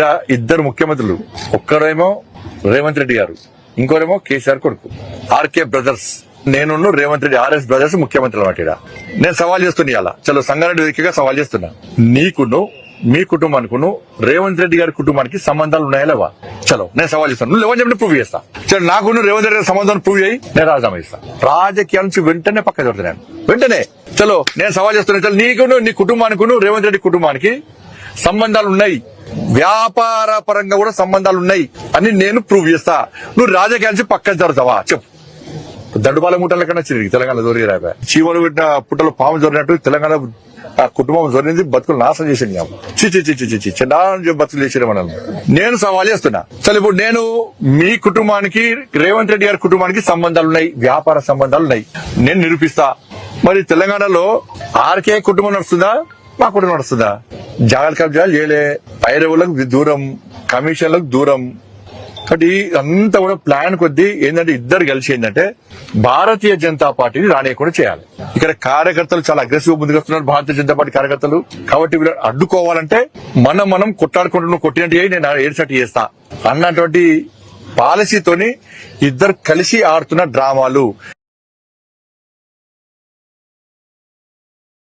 ఈడ ఇద్దరు ముఖ్యమంత్రులు ఒక్కరేమో రేవంత్ రెడ్డి గారు ఇంకోరేమో కేసీఆర్ కొడుకు. RK brothers. నేను రేవంత్ రెడ్డి ఆర్ఎస్ బ్రదర్స్ ముఖ్యమంత్రులు అనమాట ఇక్కడ నేను సవాల్ చేస్తున్నా ఇలా చలో సంగారెడ్డి వేదికగా సవాల్ చేస్తున్నా. నీకును మీ కుటుంబానికిను రేవంత్ రెడ్డి గారి కుటుంబానికి సంబంధాలు ఉన్నాయా లేవా? చలో నేను సవాల్ చేస్తాను నువ్వు లేవని చెప్పి ప్రూవ్ చేస్తా. చలో నాకును రేవంత్ రెడ్డి గారి సంబంధం ప్రూవ్ చేయి. నేను రాజీనామా ఇస్తా రాజకీయాల నుంచి వెంటనే పక్క చూడతాను వెంటనే. చలో నేను సవాల్ చేస్తున్నా. చలో నీకును నీ కుటుంబానికిను రేవంత్ రెడ్డి కుటుంబానికి సంబంధాలు ఉన్నాయి. వ్యాపార పరంగా కూడా సంబంధాలు ఉన్నాయి అని నేను ప్రూవ్ చేస్తా. నువ్వు రాజకీయాల నుంచి పక్కన జరుగుతావా? చెప్పు. దండుపాల ముట్టల కన్నా చిరిగి తెలంగాణ జోరి రాబా చీమలు పెట్టిన పుట్టలో పాము జరిగినట్టు తెలంగాణ ఆ కుటుంబం జరిగింది బతుకులు నాశనం చేసింది మేము. చిచి చిచి చిన్న బతుకులు చేసిన మనల్ని. నేను సవాల్ చేస్తున్నా. సరే ఇప్పుడు నేను మీ కుటుంబానికి రేవంత్ రెడ్డి గారి కుటుంబానికి సంబంధాలు ఉన్నాయి వ్యాపార సంబంధాలు ఉన్నాయి. నేను నిరూపిస్తా. మరి తెలంగాణలో ఆర్కే కుటుంబం నడుస్తుందా? మాకు కూడా నడుస్తుందా జాగ్రత్త కబ్జాలు చేయలే. పైరవులకు దూరం కమిషన్లకు దూరం. కాబట్టి అంతా కూడా ప్లాన్ కొద్దీ ఏంటంటే ఇద్దరు కలిసి ఏంటంటే భారతీయ జనతా పార్టీని రానియకుండా చేయాలి. ఇక్కడ కార్యకర్తలు చాలా అగ్రెసివ్ ముందుకొస్తున్నారు. భారతీయ జనతా పార్టీ కార్యకర్తలు. కాబట్టి వీళ్ళని అడ్డుకోవాలంటే మనం మనం కొట్టాడుకుంటూ కొట్టినట్టు నేను ఏడ్చట్టు చేస్తా అన్నటువంటి పాలసీతోని ఇద్దరు కలిసి ఆడుతున్న డ్రామాలు.